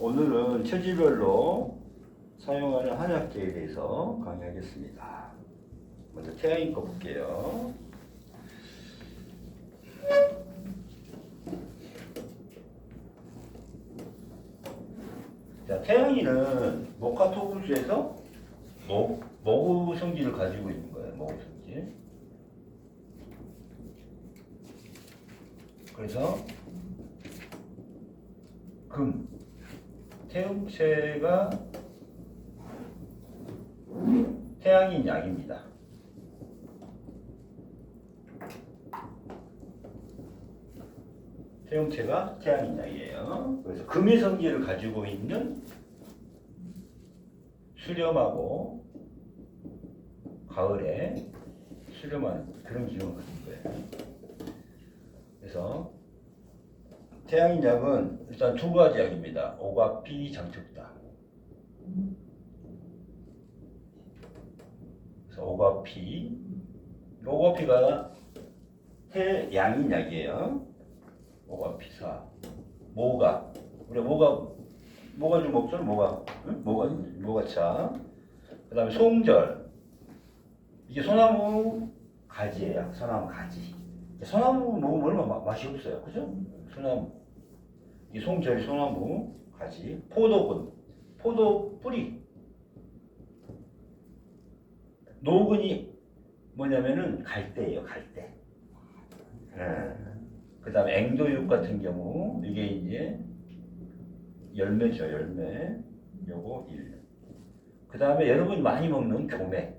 오늘은 체질별로 사용하는 한약재에 대해서 강의하겠습니다. 먼저 태양인 거 볼게요. 자, 태양이는 목화토금수에서 목, 모구 성질을 가지고 있는 거예요. 모구 성질. 그래서 금, 태음체가 태양인 약입니다. 태음체가 태양인 약이에요. 그래서 금의 성질을 가지고 있는 수렴하고 가을에 수렴하는 그런 기운을 가진 거예요. 그래서 태양인 약은 일단 두 가지 약입니다. 오가피 장축다. 그래서 오가피, 오가피가 태양인 약이에요. 오가피사, 모가. 우리 모가 모가 좀 먹죠? 모가, 응? 모가, 모가차. 그 다음에 송절. 이게 소나무 가지예요. 소나무 가지. 소나무 먹으면 얼마 마- 맛이 없어요. 그죠? 소나무. 이 송절 소나무 가지. 포도근. 포도 뿌리. 노근이 뭐냐면은 갈대예요. 갈대. 그 다음에 앵도육 같은 경우 이게 이제 열매죠. 열매. 요거 1. 그 다음에 여러분이 많이 먹는 교매.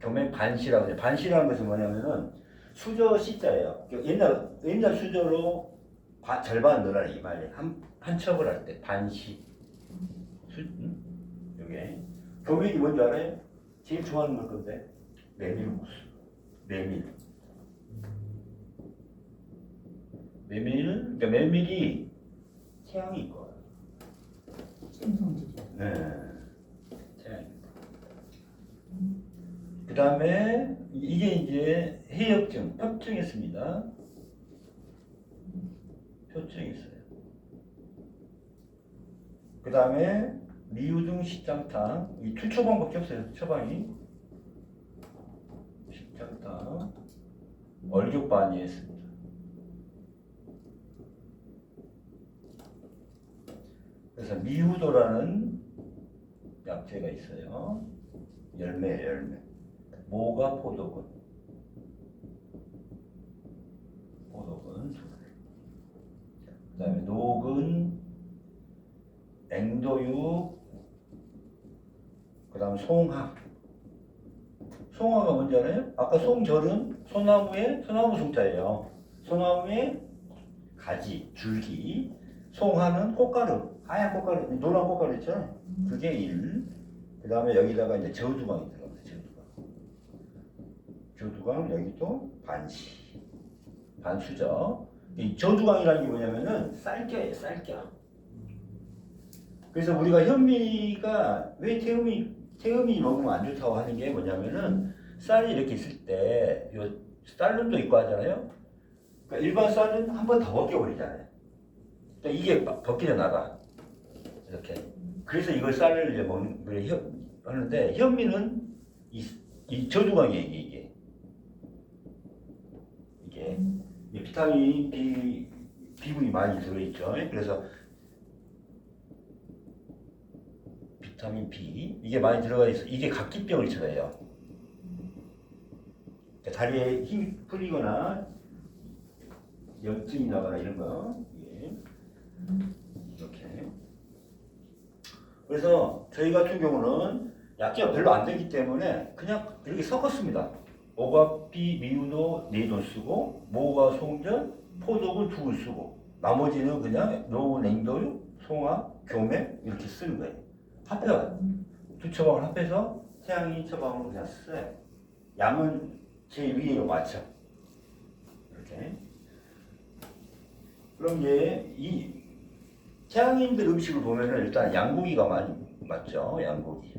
교매 반시라고 해요. 반시라는 것은 뭐냐면은 수저 시자예요. 그 옛날 옛날 수저로 바- 절반 넣으라 이 말이에요. 한, 한 첩을 할 때. 수, 음? 요게 교맥이 뭔지 알아요? 제일 좋아하는 걸 건데 메밀국수. 메밀. 메밀, 그러니까 메밀이 태양이 있거든요. 생성질이요. 네. 태양입니다. 그 다음에 이게 이제 해역증, 표증 있습니다. 표증 있어요. 그 다음에 미우등 식장탕, 이 투처방밖에 없어요. 처방이. 식장탕, 얼죽반이 있습니다. 그래서 미우도라는 약재가 있어요. 열매, 열매. 모가. 포도군 두 개. 그 다음에 녹은, 앵도육, 그 다음 송화. 송화가 뭔지 알아요? 아까 송절은 소나무의, 소나무 송자예요. 소나무의 가지, 줄기. 송화는 꽃가루, 하얀 꽃가루, 노란 꽃가루 있죠? 그게 1. 그 다음에 여기다가 이제 저두광이 들어갑니다. 저두광. 저두광 여기도 반시. 반수죠. 이 저두광이라는 게 뭐냐면은 쌀겨예요, 쌀겨. 그래서 우리가 현미가 왜 태음이, 태음이 먹으면 안 좋다고 하는 게 뭐냐면은 쌀이 이렇게 있을 때, 요 쌀눈도 있고 하잖아요. 그러니까 일반 쌀은 한 번 더 벗겨버리잖아요. 그러니까 이게 막 벗겨져 나가. 이렇게. 그래서 이걸 쌀을 이제 먹는 걸 현- 하는데 현미는 이, 이 저두광이에요 이게 이게 이게 이 비타민 B B군이 많이 들어있죠. 그래서 비타민 B 이게 많이 들어가 있어. 이게 각기병을 치료해요. 그러니까 다리에 힘이 풀리거나 염증이 나거나 이런 거 이게 이렇게. 그래서 저희 같은 경우는 약재가 별로 안 되기 때문에 그냥 이렇게 섞었습니다. 오가피 미우도 네돈 쓰고 모가 송전 포도군 두군 쓰고 나머지는 그냥 노 냉도유 송화 교매 이렇게 쓰는 거예요. 합해요. 두 처방을 합해서 태양이 처방으로 그냥 써요. 양은 제 위에 맞춰. 이렇게. 그럼 이제 이 태양인들 음식을 보면은 일단 양고기가 많이 맞죠. 양고기.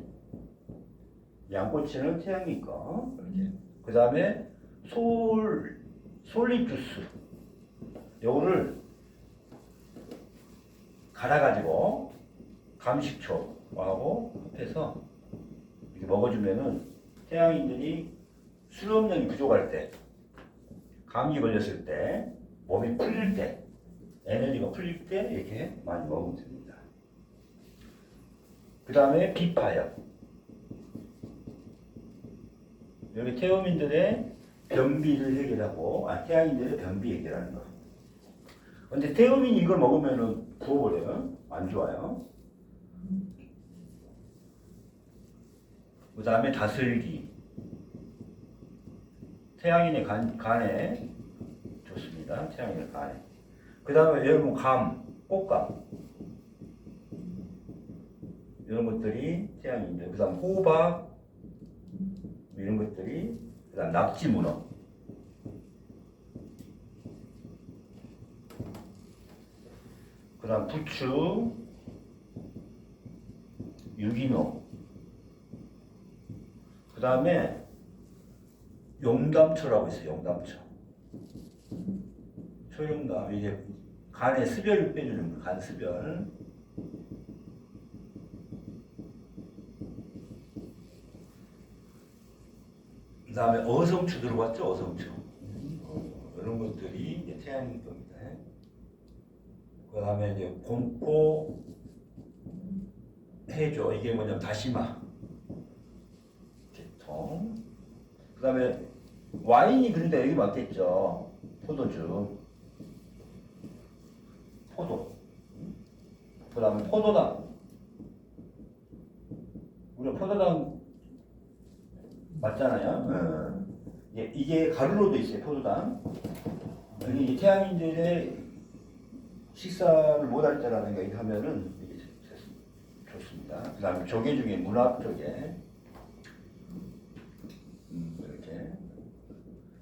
양꼬치는 태양이 거. 이렇게. 그 다음에 솔, 솔잎 주스. 요거를 갈아가지고 감식초하고 합해서 이렇게 먹어주면은 태양인들이 수용력이 부족할 때, 감기 걸렸을 때, 몸이 풀릴 때, 에너지가 풀릴 때 이렇게 많이 먹으면 됩니다. 그 다음에 비파요. 여기 태음인들의 변비를 해결하고, 아, 태양인들의 변비 해결하는 거. 근데 태음인 이걸 먹으면은 부어버려요. 안 좋아요. 그 다음에 다슬기. 태양인의 간, 간에 좋습니다. 태양인의 간에. 그 다음에 여러분 감, 꽃감. 이런 것들이 태양인데, 그 다음 호박, 이런 것들이, 그 다음 낙지 문어. 그 다음 부추, 유기농. 그 다음에 용담초라고 있어요. 용담초. 초용담 이게 간에 습열을 빼주는 거, 간 습열. 그 다음에 어성초 들어봤죠? 어성초. 어, 이런 것들이 이제 태양인 겁니다. 그 다음에 이제 공포 해줘. 이게 뭐냐면 다시마. 개통. 그 다음에 와인이 그런데 여기 맞겠죠. 포도주. 포도. 그 다음에 포도당. 우리가 포도당 맞잖아요. 예, 이게 가루로도 있어요. 포도당. 여기 이제 태양인들의 식사를 못할 때라든가 이렇게 하면은 이게 좋습니다. 그 다음에 조개 중에 문합 조개. 음, 이렇게.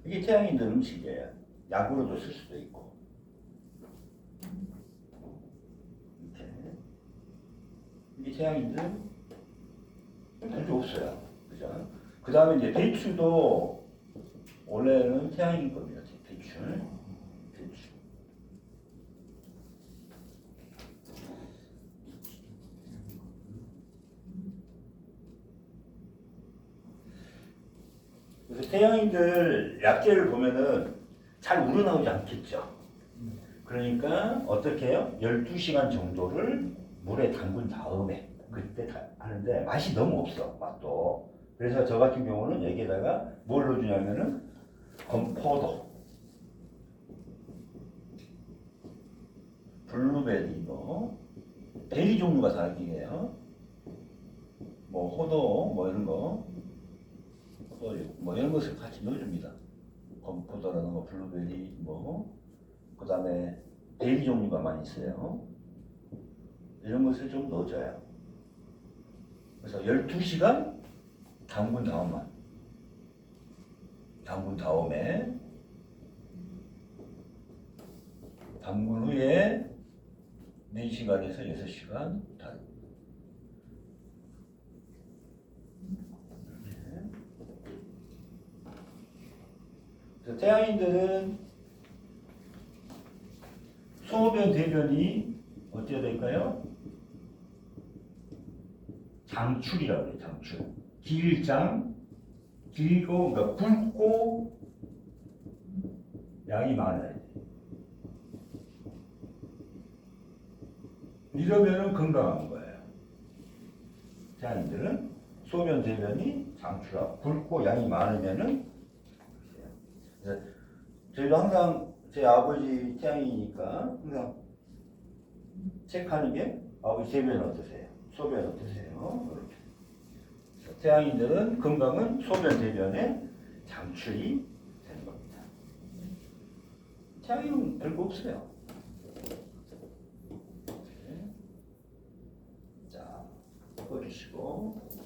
이게 태양인들 음식이에요. 약으로도 쓸 수도 있고. 이렇게. 이게 태양인들 별로 없어요. 그 다음에 이제 배추도 원래는 태양인 겁니다. 배추. 배추. 그래서 태양인들 약재를 보면은 잘 우러나오지 않겠죠. 그러니까 어떻게 해요? 12시간 정도를 물에 담근 다음에 그때 다 하는데 맛이 너무 없어 맛도 그래서 저 같은 경우는 여기에다가 뭘 넣어주냐면은 건포도 블루베리 뭐 베리 종류가 다르게요. 뭐 호도 뭐 이런 거. 호도 뭐 이런 것을 같이 넣어줍니다. 건포도라는 거 블루베리 뭐. 그다음에 베리 종류가 많이 있어요. 이런 것을 좀 넣어줘요. 그래서 12시간 담근 다음만 담근 다음에 담근 후에 4시간에서 6시간 달. 그래서 태양인들은 소변 대변이 어떻게 될까요? 장출이라고 해요. 장출. 길장 길고 그러니까 굵고 양이 많아야 돼. 이러면은 건강한 거예요. 태양인들은 소변 대변이 장출하고 굵고 양이 많으면은 저희도 항상 제 아버지 태양이니까 항상 체크하는 게 아버지 대변 어떠세요? 소변 어떠세요? 이렇게. 태양인들은 건강은 소변 대변에 장출이 되는 겁니다. 태양인은 별거 없어요. 이렇게. 자, 꺼주시고